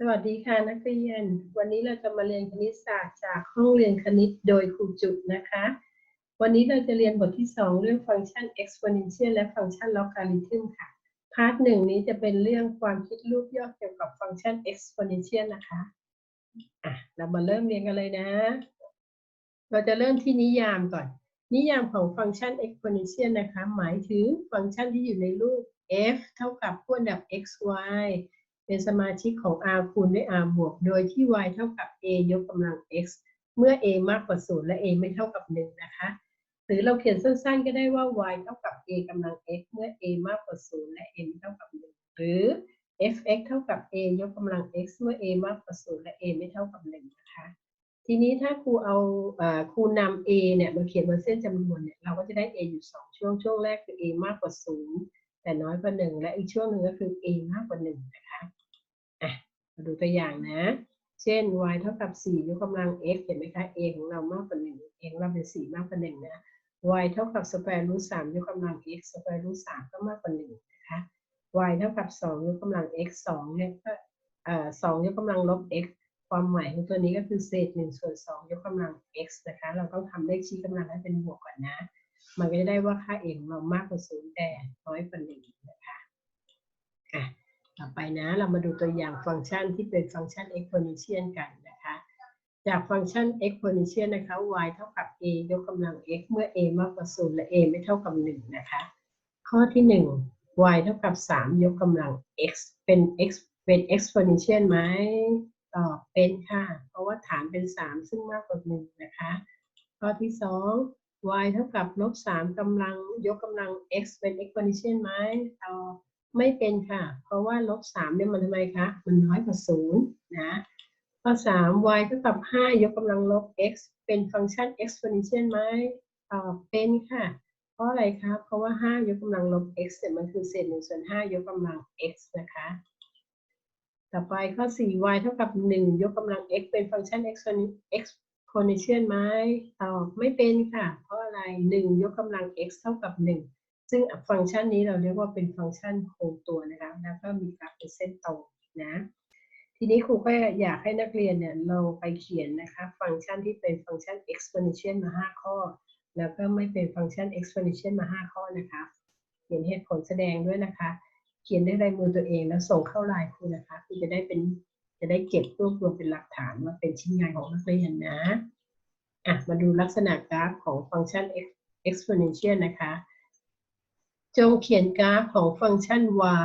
สวัสดีค่ะนักเรียน วันนี้เราจะมาเรียนคณิตศาสตร์จากห้องเรียนคณิตโดยครูจุนะคะ วันนี้เราจะเรียนบทที่ 2 เรื่องฟังก์ชัน exponential และฟังก์ชัน logarithm ค่ะ พาร์ทหนึ่งนี้จะเป็นเรื่องความคิดรูปย่อเกี่ยวกับฟังก์ชัน exponential นะคะอะเรามาเริ่มเรียนกันเลยนะ เราจะเริ่มที่นิยามก่อน นิยามของฟังก์ชัน exponential นะคะ หมายถึงฟังก์ชันที่อยู่ในรูป f เท่ากับคู่อันดับ x y เป็นสมาชิกของ r คูณด้วย r บวก โดยที่ y เท่ากับ a ยกกำลัง x เมื่อ a มากกว่า 0 และ a ไม่เท่ากับ 1 นะคะ หรือเราเขียนสั้นๆ ก็ได้ว่า y เท่ากับ a กำลัง x เมื่อ a มากกว่า 0 และ a ไม่เท่ากับ 1 หรือ f(x) เท่ากับ a ยกกำลัง x เมื่อ a มากกว่า 0 และ a ไม่เท่ากับ 1 นะคะ ทีนี้ถ้าครูเอาครูนำ a เนี่ยมาเขียนบนเส้นจำนวนเนี่ย เราก็จะได้ a อยู่ 2 ช่วง ช่วงแรกคือ a มากกว่า 0 แต่น้อยกว่า1และอีกช่วงหนึ่งก็คือ a มากกว่า1นะคะอะมาดูตัวอย่างนะ เช่น y เท่ากับ 4 ยกกำลัง x เห็นไหมคะ a ของเรามากกว่า1 a ของเราเป็น 4 มากกว่า1นะ y เท่ากับ square root 3ยกกำลัง x square root 3ก็มากกว่า1นะคะ y เท่ากับ 2 ยกกำลัง x 2เนี่ยก็เอ่อ2ยกกำลังลบ x ความหมายของตัวนี้ก็คือเศษ1ส่วน2ยกกำลัง x นะคะ เราต้องทำเลขชี้กำลังให้เป็นบวกก่อนนะ มันก็จะได้ว่าค่า a ของเรามากกว่า0แต่น้อยกว่า1นะคะอะต่อไปนะเรามาดูตัวอย่างฟังก์ชันที่เป็นฟังก์ชัน exponential กันนะคะ จากฟังก์ชัน exponential นะคะ y เท่ากับ a ยกกำลัง x เมื่อ a มากกว่า0และ a ไม่เท่ากับ1นะคะ ข้อที่1 y เท่ากับ 3 ยกกำลัง x เป็น x เป็น exponential ไหมตอบเป็นค่ะ เพราะว่าฐานเป็น 3 ซึ่งมากกว่า1นะคะ ข้อที่ 2 y เท่ากับลบ3กำลังยกกำลัง x เป็น exponential ไหมตอบไม่เป็นค่ะ เพราะว่าลบ3เนี่ยมันทำไมคะ มันน้อยกว่า0นะข้อ3 y เท่ากับ5ยกกำลังลบ x เป็นฟังก์ชัน exponential ไหมตอบเป็นค่ะ เพราะอะไรคะ เพราะว่า5ยกกำลังลบ x เนี่ยมันคือเศษ1ส่วน5ยกกำลัง x นะคะต่อไปข้อ 4 y เท่ากับ 1 ยกกำลัง x เป็นฟังก์ชัน exponential ไหมตอบไม่เป็นค่ะ เพราะอะไร 1 ยกกำลัง x เท่ากับ 1 ซึ่งฟังก์ชันนี้เราเรียกว่าเป็นฟังก์ชันโคงตัวนะคะแล้วก็มีกราฟเป็นเส้นตรงนะ ทีนี้ครูก็อยากให้นักเรียนเนี่ยเราไปเขียนนะคะ ฟังก์ชันที่เป็นฟังก์ชัน exponential มา 5 ข้อ แล้วก็ไม่เป็นฟังก์ชัน exponential มา 5 ข้อนะคะ เขียนเหตุผลแสดงด้วยนะคะ เขียนด้วยลายมือตัวเองแล้วส่งเข้าไลน์ครูนะคะครูจะได้เป็น จะได้เก็บรวบรวมเป็นหลักฐานว่าเป็นชิ้นงานของนักเรียนนะอะมาดูลักษณะกราฟของฟังก์ชัน exponential นะคะ จงเขียนกราฟของฟังก์ชัน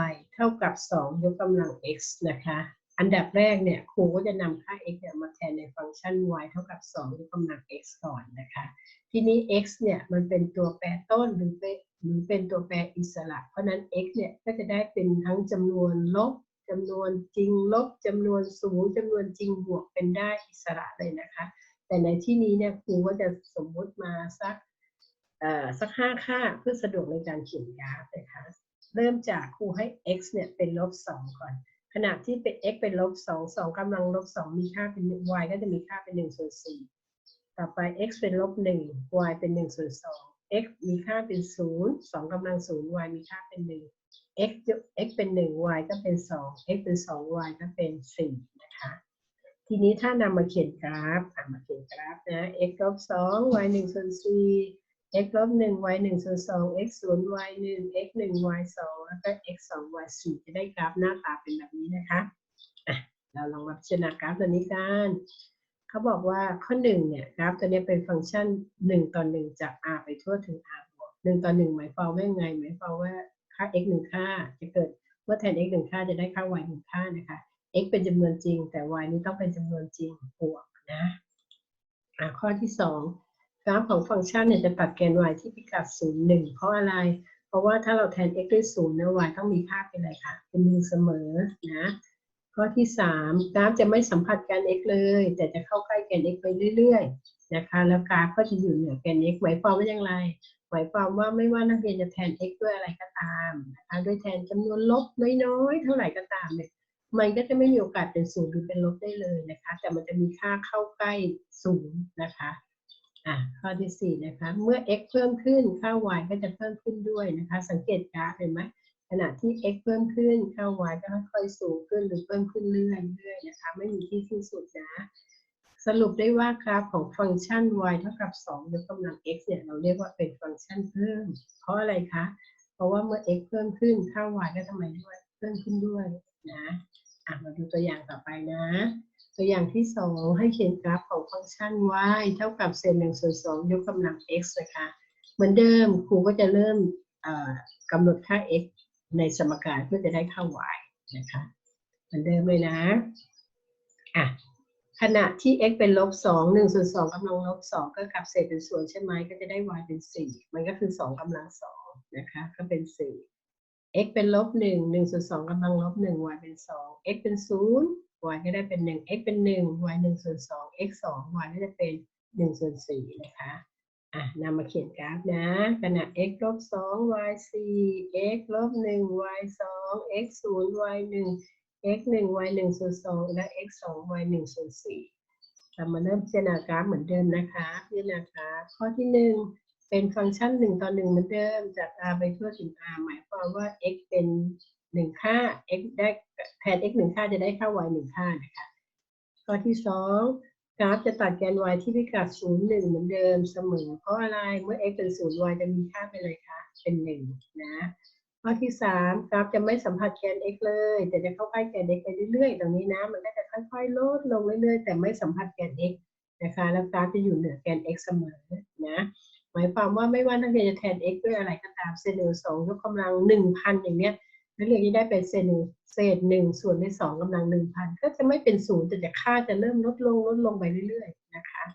y เท่ากับ 2 ยกกำลัง x นะคะ อันดับแรกเนี่ยครูก็จะนำค่า x เนี่ยมาแทนในฟังก์ชัน y เท่ากับ 2 ยกกำลัง x ก่อนนะคะ ทีนี้ x เนี่ยมันเป็นตัวแปรต้นหรือเป็นหรือเป็นตัวแปรอิสระ เพราะฉะนั้น x เนี่ยก็จะได้เป็นทั้งจำนวนลบ จำนวนจริงลบจำนวนสูงจำนวนจริงบวกเป็นได้อิสระเลยนะคะ แต่ในที่นี้เนี่ยครูก็จะสมมุติมาสักสักห้าค่าเพื่อสะดวกในการเขียนกราฟนะคะ เริ่มจากครูให้ x เนี่ยเป็นลบสองก่อน ขณะที่เป็น x เป็นลบสองสองกำลังลบสองมีค่าเป็น y ก็จะมีค่าเป็นหนึ่งส่วนสี่ต่อไป x เป็นลบหนึ่ง y เป็นหนึ่งส่วนสอง x มีค่าเป็นศูนย์สองกำลังศูนย์ y มีค่าเป็นหนึ่ง x x เป็นหนึ่ง y ก็เป็นสอง x เป็นสอง y ก็เป็นสี่นะคะ ทีนี้ถ้านำมาเขียนกราฟอะมาเขียนกราฟนะ x ลบสอง y หนึ่งส่วนสี่ x ลบหนึ่ง y หนึ่งส่วนสอง x ศูน y หนึ่ง x หนึ่ง y สองแล้วก็ x สอง y สี่จะได้กราฟหน้าตาเป็นแบบนี้นะคะอะเราลองมาพิจารณากราฟตัวนี้กันเขาบอกว่าข้อหนึ่งเนี่ยกราฟตัวนี้เป็นฟังก์ชันหนึ่งต่อหนึ่งจาก r ไปทั่วถึง r บวกหนึ่งต่อหนึ่งหมายความว่าไง หมายความว่า ค่า x หนึ่งค่า จะเกิดเมื่อแทน x หนึ่งค่าจะได้ค่า y หนึ่งค่านะคะ x เป็นจำนวนจริง แต่ y นี้ต้องเป็นจำนวนจริงบวกนะะข้อที่สองกราฟของฟังก์ชันเนี่ยจะตัดแกน y ที่พิกัดศูนย์หนึ่งเพราะอะไร เพราะว่าถ้าเราแทน x ด้วยศูนย์นะ y ต้องมีค่าเป็นอะไรคะ เป็นหนึ่งเสมอนะข้อที่สามกราฟจะไม่สัมผัสแกน x เลย แต่จะเข้าใกล้แกน x ไปเรื่อยๆนะคะแล้วกราฟก็จะอยู่เหนือแกน x หมายความว่าอย่างไร หมายความว่าไม่ว่านักเรียนจะแทน x ด้วยอะไรก็ตามนะคะด้วยแทนจำนวนลบน้อยๆเท่าไหร่ก็ตามเนี่ยมันก็จะไม่มีโอกาสเป็นศูนย์หรือเป็นลบได้เลยนะคะ แต่มันจะมีค่าเข้าใกล้ศูนย์นะคะอะข้อที่สี่นะคะเมื่อ x เพิ่มขึ้นค่า y ก็จะเพิ่มขึ้นด้วยนะคะ สังเกตกราฟเห็นไหมขณะที่ x เพิ่มขึ้นค่า y ก็ค่อยๆสูงขึ้นหรือเพิ่มขึ้นเรื่อยๆนะคะ ไม่มีที่สิ้นสุดนะ สรุปได้ว่ากราฟของฟังก์ชัน y เท่ากับ 2 ยกกำลัง x เนี่ยเราเรียกว่าเป็นฟังก์ชันเพิ่ม เพราะอะไรคะ เพราะว่าเมื่อ x เพิ่มขึ้นค่า y ก็ทำไมด้วยเพิ่มขึ้นด้วยนะอะมาดูตัวอย่างต่อไปนะ ตัวอย่างที่ 2 ให้เขียนกราฟของฟังก์ชัน y เท่ากับเศษ1ส่วน2ยกกำลัง x นะคะ เหมือนเดิมครูก็จะเริ่มกำหนดค่า x ในสมการเพื่อจะได้ค่า y นะคะ เหมือนเดิมเลยนะอะ ขณะที่ x เป็นลบสองหนึ่งส่วนสองกำลังลบสองก็กลับเศษเป็นส่วนใช่ไหมก็จะได้ y เป็นสี่มันก็คือสองกำลังสองนะคะก็เป็นสี่ x เป็นลบหนึ่งหนึ่งส่วนสองกำลังลบหนึ่ง y เป็นสอง x เป็นศูนย์ y ก็ได้เป็นหนึ่ง x เป็นหนึ่ง y หนึ่งส่วนสอง x สอง y ก็จะเป็นหนึ่งส่วนสี่นะคะอะนำมาเขียนกราฟนะขณะ x ลบสอง y สี่ x ลบหนึ่ง y สอง x ศูนย์ y หนึ่ง x 1 y 1ส่วน2และ x 2 y 1ส่วน4เรามาเริ่มพิจารณากราฟเหมือนเดิมนะคะพิจารณากราฟข้อที่ 1 เป็นฟังก์ชัน 1 ต่อ 1 เหมือนเดิม จาก r ไปทั่วถึง r หมายความว่า x เป็น 1 ค่า x ได้แทน x 1 ค่าจะได้ค่า y 1 ค่านะคะข้อที่ 2 กราฟจะตัดแกน y ที่พิกัด 0 1 เหมือนเดิมเสมอ เพราะอะไรเมื่อ x เป็น 0 y จะมีค่าเป็นอะไรคะ เป็น 1 นะ ข้อที่3กราฟจะไม่สัมผัสแกน x เลย แต่จะเข้าใกล้แกน x ไปเรื่อยๆตรงนี้นะ มันก็จะค่อยๆลดลงเรื่อยๆ แต่ไม่สัมผัสแกน x นะคะ แล้วกราฟจะอยู่เหนือแกน x เสมอนะหมายความว่าไม่ว่านักเรียนจะแทน x ด้วยอะไรก็ตามเศษหนึ่งสองยกกำลัง1,000อย่างเนี้ยนักเรียนจะได้เป็นเศษหนึ่งเศษหนึ่งส่วนด้วยสองกำลังหนึ่งพันก็จะไม่เป็นศูนย์แต่จะค่าจะเริ่มลดลงลดลงไปเรื่อยๆนะคะ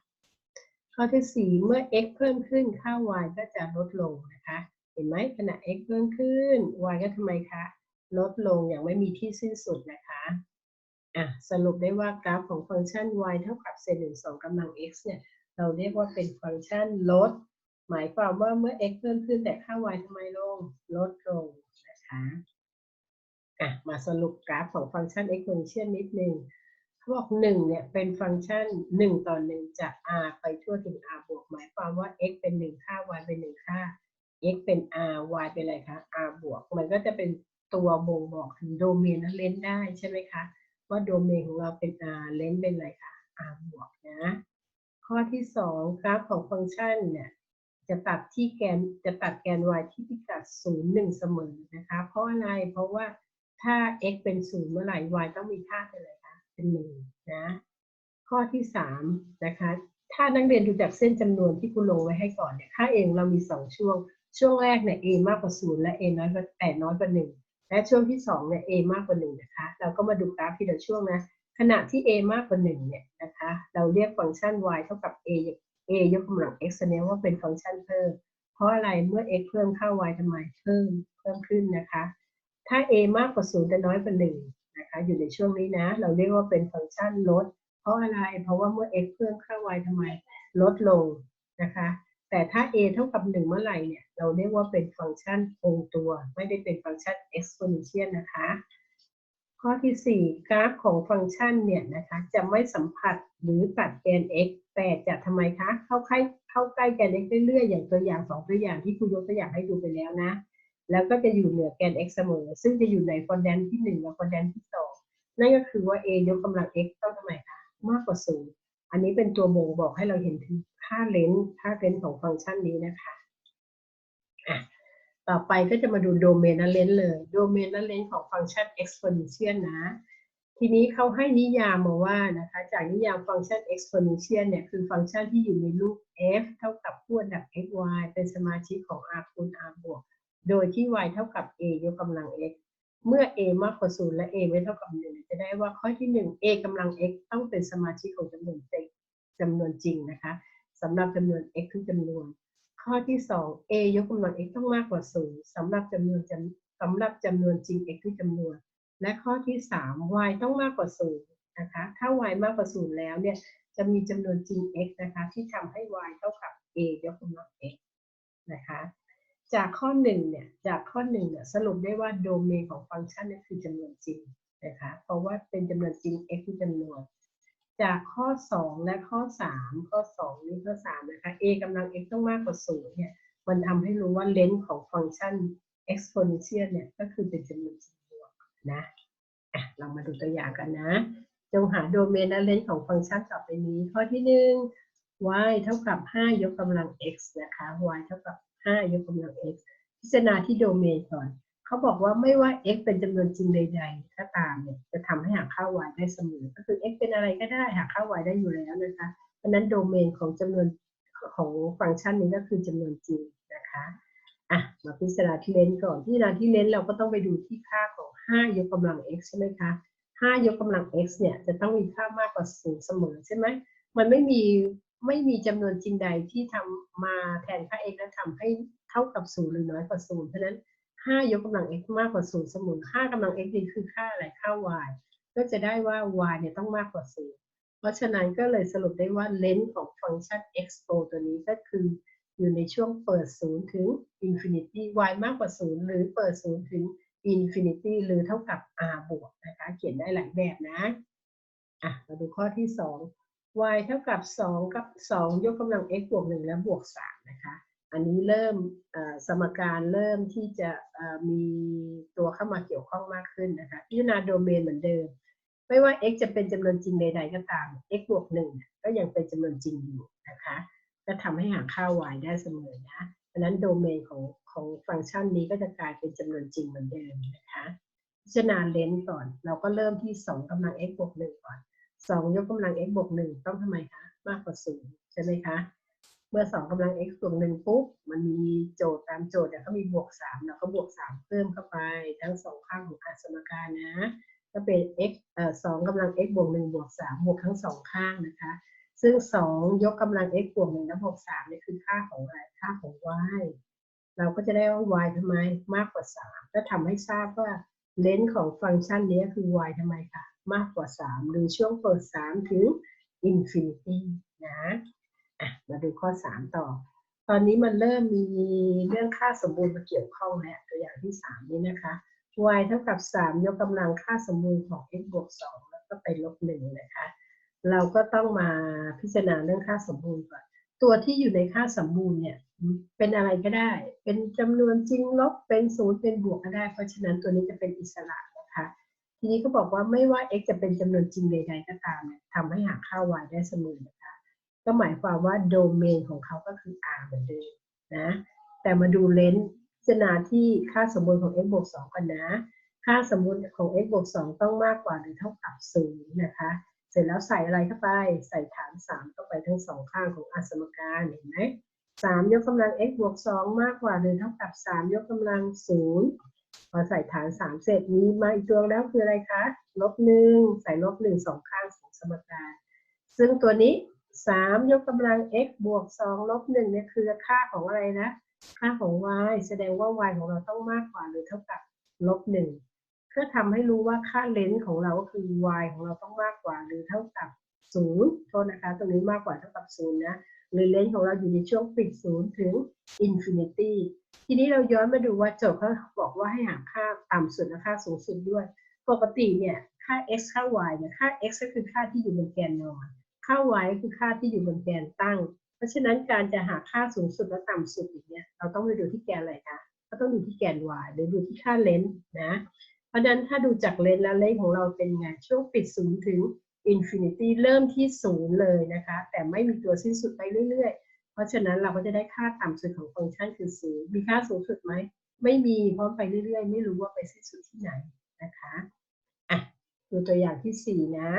ข้อที่สี่เมื่อ x เพิ่มขึ้นค่า y ก็จะลดลงนะคะ ห็นไหมขณะ x เพิ่มขึ้น y ก็ทำไมคะ ลดลงอย่างไม่มีที่สิ้นสุดนะคะอะสรุปได้ว่ากราฟของฟังก์ชัน y เท่ากับเศษหนึ่งสองกำลัง x เนี่ยเราเรียกว่าเป็นฟังก์ชันลด หมายความว่าเมื่อ x เพิ่มขึ้นแต่ค่า y ทำไมลง ลดลงนะคะอะมาสรุปกราฟของฟังก์ชัน exponential นิดนึงเขาบอกหนึ่งเนี่ยเป็นฟังก์ชันหนึ่งต่อหนึ่งจาก r ไปทั่วถึง r บวก หมายความว่า x เป็นหนึ่งค่า y เป็นหนึ่งค่า x เป็น r y เป็นอะไรคะ r บวก มันก็จะเป็นตัวบ่งบอกถึงโดเมนและเลนส์ได้ใช่ไหมคะ ว่าโดเมนของเราเป็น r เลนส์เป็นอะไรคะ r บวกนะ ข้อที่สองกราฟของฟังก์ชันเนี่ยจะตัดที่แกนจะตัดแกน y ที่พิกัด0 1 เสมอนะคะ เพราะอะไร เพราะว่าถ้า x เป็น 0 เมื่อไหร่ y ต้องมีค่าเป็นอะไรคะ เป็น 1 นะ ข้อที่ 3 นะคะ ถ้านักเรียนดูจากเส้นจำนวนที่คุณลงไว้ให้ก่อนเนี่ย ค่าเองเรามี 2 ช่วง ช่วงแรกเนี่ย a มากกว่า0และ a น้อยกว่าแต่น้อยกว่า1และช่วงที่2เนี่ย a มากกว่า1นะคะ เราก็มาดูกราฟทีละช่วงนะขณะที่ a มากกว่า1เนี่ยนะคะ เราเรียกฟังก์ชัน y เท่ากับ a a ยกกำลัง x แสดงว่าเป็นฟังก์ชันเพิ่ม เพราะอะไรเมื่อ x เพิ่มค่า y ทำไมเพิ่มเพิ่มขึ้นนะคะ ถ้า a มากกว่า0แต่น้อยกว่า1นะคะอยู่ในช่วงนี้นะ เราเรียกว่าเป็นฟังก์ชันลด เพราะอะไรเพราะว่าเมื่อ x เพิ่มค่า y ทำไมลดลงนะคะ แต่ถ้า a เท่ากับ 1 เมื่อไหร่เนี่ย เราเรียกว่าเป็นฟังก์ชันคงตัว ไม่ได้เป็นฟังก์ชัน exponential นะคะ ข้อที่ 4 กราฟของฟังก์ชันเนี่ยนะคะ จะไม่สัมผัสหรือตัดแกน x แต่จะทำไมคะ เข้าใกล้เข้าใกล้แกน x เรื่อยๆ อย่างตัวอย่างสองตัวอย่างที่ครูยกตัวอย่างให้ดูไปแล้วนะ แล้วก็จะอยู่เหนือแกน x เสมอ ซึ่งจะอยู่ในฟอนแดนที่ 1 และฟอนแดนที่ 2 นั่นก็คือว่า a ยกกำลัง x ต้องทำไมคะ มากกว่า 0 อันนี้เป็นตัวบ่งบอกให้เราเห็นถึงค่าเลนส์ค่าเลนส์ของฟังก์ชันนี้นะคะอะต่อไปก็จะมาดูโดเมนและเลนส์เลย โดเมนและเลนส์ของฟังก์ชัน exponential นะ ทีนี้เขาให้นิยามมาว่านะคะ จากนิยามฟังก์ชัน exponential เนี่ย คือฟังก์ชันที่อยู่ในรูป f เท่ากับคู่อันดับ x y เป็นสมาชิกของ r คูณ r บวก โดยที่ y เท่ากับ a ยกกำลัง x เมื่อ a มากกว่า 0 และ a ไม่เท่ากับ 1 จะได้ว่าข้อที่ 1 a กำลัง x ต้องเป็นสมาชิกของจำนวนเต็จำนวนจริงนะคะสำหรับจำนวน x ทุกจำนวน ข้อที่ 2 a ยกกำลัง x ต้องมากกว่า 0สำหรับจำนวนสำหรับจำนวนจริง x ทุกจำนวน และข้อที่ 3 y ต้องมากกว่า 0 นะคะ ถ้า y มากกว่า 0 แล้วเนี่ยจะมีจำนวนจริง x นะคะที่ทำให้ y เท่ากับ a ยกกำลัง x นะคะ จากข้อ1เนี่ยจากข้อ1เนี่ยสรุปได้ว่าโดเมนของฟังก์ชันนี่คือจำนวนจริงนะคะเพราะว่าเป็นจำนวนจริง x ที่จำนวน จากข้อ 2 และข้อ 3 ข้อ 2 นี่ข้อ3นะคะ a กำลัง x ต้องมากกว่า0เนี่ยมันทำให้รู้ว่าเลนส์ของฟังก์ชัน exponential เนี่ยก็คือเป็นจำนวนจริงบวกนะอะเรามาดูตัวอย่างกันนะ จงหาโดเมนและเลนส์ของฟังก์ชันต่อไปนี้ ข้อที่หนึ่ง y เท่ากับ 5 ยกกำลัง x นะคะ y เท่ากับ 5 ยกกำลัง x พิจารณาที่โดเมนก่อน เขาบอกว่าไม่ว่า x เป็นจำนวนจริงใดๆก็ตามเนี่ยจะทำให้หาค่า y ได้เสมอ ก็คือ x เป็นอะไรก็ได้หาค่า y ได้อยู่แล้วนะคะ เพราะนั้นโดเมนของจำนวนของฟังก์ชันนี้ก็คือจำนวนจริงนะคะอะมาพิจารณาที่เลนส์ก่อนพิจารณาที่เลนส์เราก็ต้องไปดูที่ค่าของ 5 ยกกำลัง x ใช่ไหมคะ 5 ยกกำลัง x เนี่ยจะต้องมีค่ามากกว่า0เสมอใช่ไหมมันไม่มี ไม่มีจำนวนจริงใดที่ทำมาแทนค่า x แล้วทำให้เท่ากับ0หรือน้อยกว่า0เพราะนั้น 5 ยกกำลัง x มากกว่า0เสมอ5กำลัง x นี่คือค่าอะไรค่า y ก็จะได้ว่า y เนี่ยต้องมากกว่า0เพราะฉะนั้นก็เลยสรุปได้ว่าเลนส์ของฟังก์ชัน expo ตัวนี้ก็คืออยู่ในช่วงเปิด 0 ถึง infinity y มากกว่า 0 หรือเปิด 0 ถึง infinity หรือเท่ากับ r บวกนะคะ เขียนได้หลายแบบนะ อะ มาดูข้อที่ 2 y เท่ากับ 2 กับ 2 ยกกำลัง x บวก 1 และบวก 3 นะคะ อันนี้เริ่มสมการเริ่มที่จะมีตัวเข้ามาเกี่ยวข้องมากขึ้นนะคะพิจารณาโดเมนเหมือนเดิม ไม่ว่า x จะเป็นจำนวนจริงใด ๆ ก็ตาม x บวก1เนี่ยก็ยังเป็นจำนวนจริงอยู่นะคะก็ทำให้หาค่า y ได้เสมอนะเพราะฉะนั้นโดเมนของของฟังก์ชันนี้ก็จะกลายเป็นจำนวนจริงเหมือนเดิมนะคะ พิจารณาเลนส์ก่อน เราก็เริ่มที่ 2กำลัง x บวก 1 ก่อน 2ยกกำลัง x บวก1ต้องทำไมคะ มากกว่า0ใช่ไหมคะ เมื่อ2กำลัง x บวก1ปุ๊บ มันมีโจทย์ตามโจทย์เนี่ยเขามีบวก3เราก็บวก3เพิ่มเข้าไป ทั้งสองข้างของอัสมการนะ ก็เป็น x เอ่อ2กำลัง x บวก1บวก3บวกทั้งสองข้างนะคะ ซึ่ง2ยกกำลัง x บวก1และบวก3นี่คือค่าของอะไรค่าของ y เราก็จะได้ว่า y ทำไมมากกว่า3ก็ทำให้ทราบว่าเลนส์ของฟังก์ชันนี้คือ y ทำไมคะ มากกว่า 3 หรือช่วงเปิด 3 ถึง infinity นะอะมาดูข้อ 3 ต่อ ตอนนี้มันเริ่มมีเรื่องค่าสมบูรณ์มาเกี่ยวข้องแล้วตัวอย่างที่ 3 นี้นะคะ y เท่ากับ 3 ยกกำลังค่าสมบูรณ์ของ x บวก 2 แล้วก็ไปลบ1นะคะ เราก็ต้องมาพิจารณาเรื่องค่าสมบูรณ์ก่อน ตัวที่อยู่ในค่าสมบูรณ์เนี่ย เป็นอะไรก็ได้ เป็นจำนวนจริงลบ เป็นศูนย์เป็นบวกก็ได้ เพราะฉะนั้นตัวนี้จะเป็นอิสระนะคะ ทีนี้ก็บอกว่าไม่ว่า x จะเป็นจำนวนจริงใด ๆ ก็ตามเนี่ยทำให้หาค่า y ได้เสมอนะคะ ก็หมายความว่าโดเมนของเขาก็คือ r เหมือนเดิมนะ แต่มาดูเลนส์พิจารณาที่ค่าสมบูรณ์ของ x บวก2กันนะ ค่าสมบูรณ์ของ x บวก2ต้องมากกว่าหรือเท่ากับ0นะคะ เสร็จแล้วใส่อะไรเข้าไป ใส่ฐาน 3 เข้าไปทั้งสองข้างของอสมการเห็นไหม3ยกกำลัง x บวก2มากกว่าหรือเท่ากับ 3 ยกกำลัง0 พอใส่ฐาน3เสร็จมีมาอีกตัวแล้วคืออะไรคะลบ1ใส่ลบ1สองข้างของสมการ ซึ่งตัวนี้3ยกกำลัง x บวก2ลบ1เนี่ยคือค่าของอะไรนะ ค่าของ y แสดงว่า y ของเราต้องมากกว่าหรือเท่ากับลบ1เพื่อทำให้รู้ว่าค่าเลนส์ของเราก็คือ y ของเราต้องมากกว่าหรือเท่ากับ0โทษนะคะ ตรงนี้มากกว่าเท่ากับ0นะ หรือเลนส์ของเราอยู่ในช่วงปิด0ถึง infinity ทีนี้เราย้อนมาดูว่าโจทย์เขาบอกว่าให้หาค่าต่ำสุดและค่าสูงสุดด้วย ปกติเนี่ยค่า x ค่า y เนี่ยค่า x ก็คือค่าที่อยู่บนแกนนอน ค่า y คือค่าที่อยู่บนแกนตั้ง เพราะฉะนั้นการจะหาค่าสูงสุดและต่ำสุดอย่างเนี้ยเราต้องไปดูที่แกนอะไรคะก็ต้องดูที่แกน y หรือดูที่ค่าเลนส์นะ เพราะฉะนั้นถ้าดูจากเลนส์แล้วเลนส์ของเราเป็นไงช่วงปิดศูนย์ถึง infinity เริ่มที่ศูนย์เลยนะคะ แต่ไม่มีตัวสิ้นสุดไปเรื่อยๆ เพราะฉะนั้นเราก็จะได้ค่าต่ำสุดของฟังก์ชันคือศูนย์มีค่าสูงสุดไหม ไม่มีเพราะไปเรื่อยๆ ไม่รู้ว่าไปสิ้นสุดที่ไหนนะคะอะดูตัวอย่างที่ 4 นะ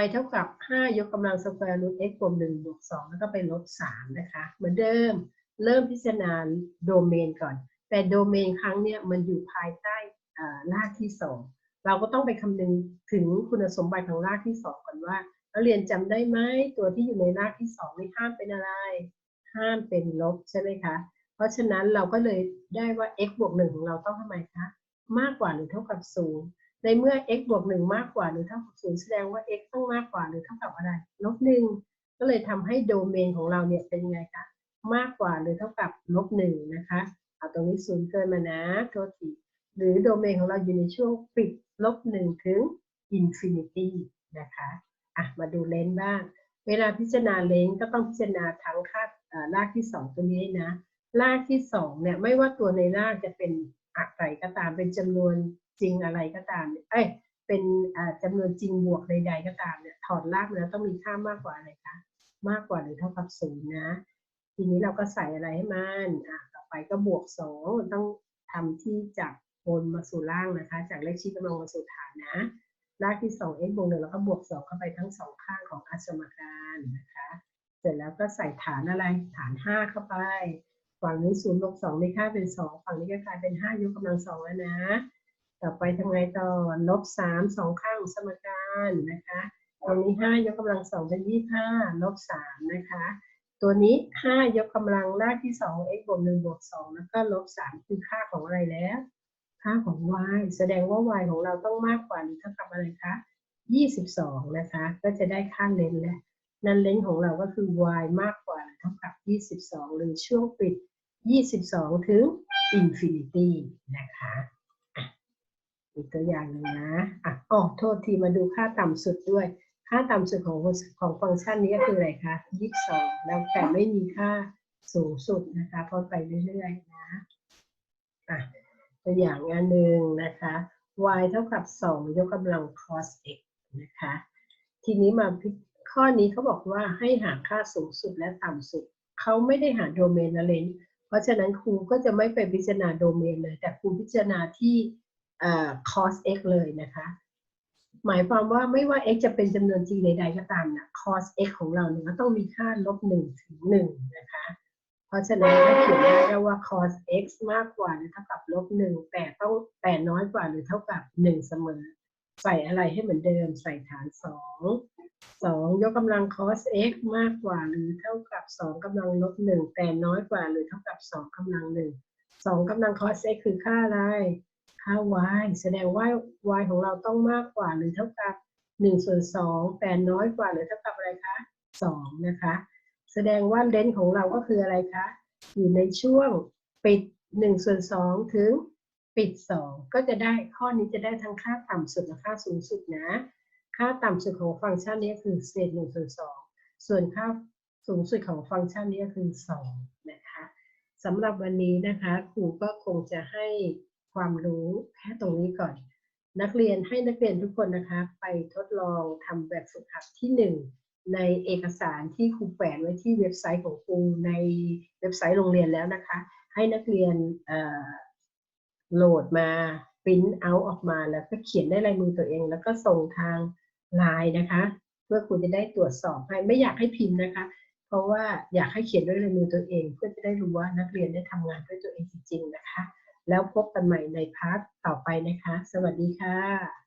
y เท่ากับ 5 ยกกำลังสแควร์รูท x บวก1บวก2แล้วก็ไปลบ 3 นะคะ เหมือนเดิมเริ่มพิจารณาโดเมนก่อน แต่โดเมนครั้งเนี้ยมันอยู่ภายใต้อ่ารากที่ 2 เราก็ต้องไปคำนึงถึงคุณสมบัติของรากที่2ก่อนว่านักเรียนจำได้ไหมตัวที่อยู่ในรากที่2นี่ห้ามเป็นอะไร ห้ามเป็นลบใช่ไหมคะ เพราะฉะนั้นเราก็เลยได้ว่า x บวก1ของเราต้องทำไมคะ มากกว่าหรือเท่ากับ0ในเมื่อ x บวก1มากกว่าหรือเท่ากับ0แสดงว่า x ต้องมากกว่าหรือเท่ากับอะไรลบ1ก็เลยทำให้โดเมนของเราเนี่ยเป็นยังไงคะมากกว่าหรือเท่ากับลบ1นะคะเอาตรงนี้ศูนย์เกินมานะโทษที หรือโดเมนของเราอยู่ในช่วงปิดลบ1ถึง infinity นะคะอะมาดูเลนส์บ้าง เวลาพิจารณาเลนส์ก็ต้องพิจารณาทั้งค่าอ่อรากที่ 2 ตัวนี้นะ รากที่สองเนี่ยไม่ว่าตัวในรากจะเป็นอะไรก็ตาม เป็นจำนวนจริงอะไรก็ตามเนี่ยเอ้ย เป็นอ่าจำนวนจริงบวกใดๆก็ตามเนี่ย ถอดรากมาแล้วต้องมีค่ามากกว่าอะไรคะ มากกว่าหรือเท่ากับศูนย์นะ ทีนี้เราก็ใส่อะไรให้มัน อะ ต่อไปก็บวกสองต้องทำที่จาก บนมาสู่ล่างนะคะ จากเลขชี้กำลังมาสู่ฐานนะ รากที่สอง x บวกหนึ่งแล้วก็บวกสองเข้าไปทั้งสองข้างของอาสมการนะคะ เสร็จแล้วก็ใส่ฐานอะไร ฐานห้าเข้าไป ฝั่งนี้ศูนย์ลบสองมีค่าเป็นสองฝั่งนี้ก็กลายเป็นห้ายกกำลังสองแล้วนะ ต่อไปทำไงต่อ ลบสามสองข้างอสมการนะคะตรงนี้ห้ายกกำลังสองเป็นยี่ห้าลบสามนะคะ ตัวนี้ห้ายกกำลังรากที่สอง x บวกหนึ่งบวกสองแล้วก็ลบสามคือค่าของอะไรแล้ว ค่าของ y แสดงว่า y ของเราต้องมากกว่าหรือเท่ากับอะไรคะ22 นะคะ ก็จะได้ค่าเลนส์แล้วนั่นเลนส์ของเราก็คือ y มากกว่าหรือเท่ากับ 22 หรือช่วงปิด 22 ถึง infinity นะคะอะอีกตัวอย่างหนึ่งนะอะอ๋อโทษทีมาดูค่าต่ำสุดด้วย ค่าต่ำสุดของของฟังก์ชันนี้ก็คืออะไรคะ 22 แล้วแต่ไม่มีค่าสูงสุดนะคะ เพราะไปเรื่อยๆนะอะ ตัวอย่างงานหนึ่งนะคะ y เท่ากับ 2 ยกกำลัง cos x นะคะ ทีนี้มาข้อนี้เขาบอกว่าให้หาค่าสูงสุดและต่ำสุด เขาไม่ได้หาโดเมนนะเลนเพราะฉะนั้นครูก็จะไม่ไปพิจารณาโดเมนเลย แต่ครูพิจารณาที่ cos x เลยนะคะ หมายความว่าไม่ว่า x จะเป็นจำนวนจริงใดๆก็ตามนะ cos x ของเราเนี่ยก็ต้องมีค่าลบ1ถึง1นะคะ เพราะฉะนั้นก็เขียนได้วว่า cos x มากกว่าหรือเท่ากับลบหนึ่งแต่ต้องแต่น้อยกว่าหรือเท่ากับหนึ่งเสมอ ใส่อะไรให้เหมือนเดิม ใส่ฐานสองสองยกกำลัง cos x มากกว่าหรือเท่ากับสองกำลังลบหนึ่งแต่น้อยกว่าหรือเท่ากับสองกำลังหนึ่งสองกำลัง cos x คือค่าอะไร ค่า y แสดงว่า y ของเราต้องมากกว่าหรือเท่ากับหนึ่งส่วนสองแต่น้อยกว่าหรือเท่ากับอะไรคะสองนะคะ แสดงว่าเลนส์ของเราก็คืออะไรคะ อยู่ในช่วงปิด1ส่วน2ถึงปิด 2 ก็จะได้ข้อนี้จะได้ทั้งค่าต่ำสุดและค่าสูงสุดนะ ค่าต่ำสุดของฟังก์ชันนี้คือเศษ1ส่วน2ส่วนค่าสูงสุดของฟังก์ชันนี้คือ 2 นะคะสำหรับวันนี้นะคะครูก็คงจะให้ความรู้แค่ตรงนี้ก่อน นักเรียนให้นักเรียนทุกคนนะคะ ไปทดลองทำแบบฝึกหัดที่ 1 ในเอกสารที่ครูแปะไว้ที่เว็บไซต์ของครูในเว็บไซต์โรงเรียนแล้วนะคะ ให้นักเรียนโหลดมาปริ้นเอาออกมาแล้วก็เขียนได้ลายมือตัวเอง แล้วก็ส่งทางไลน์นะคะ เพื่อครูจะได้ตรวจสอบให้ไม่อยากให้พิมพ์นะคะ เพราะว่าอยากให้เขียนด้วยลายมือตัวเอง เพื่อจะได้รู้ว่านักเรียนได้ทำงานด้วยตัวเองจริงๆนะคะ แล้วพบกันใหม่ในพาร์ทต่อไปนะคะ สวัสดีค่ะ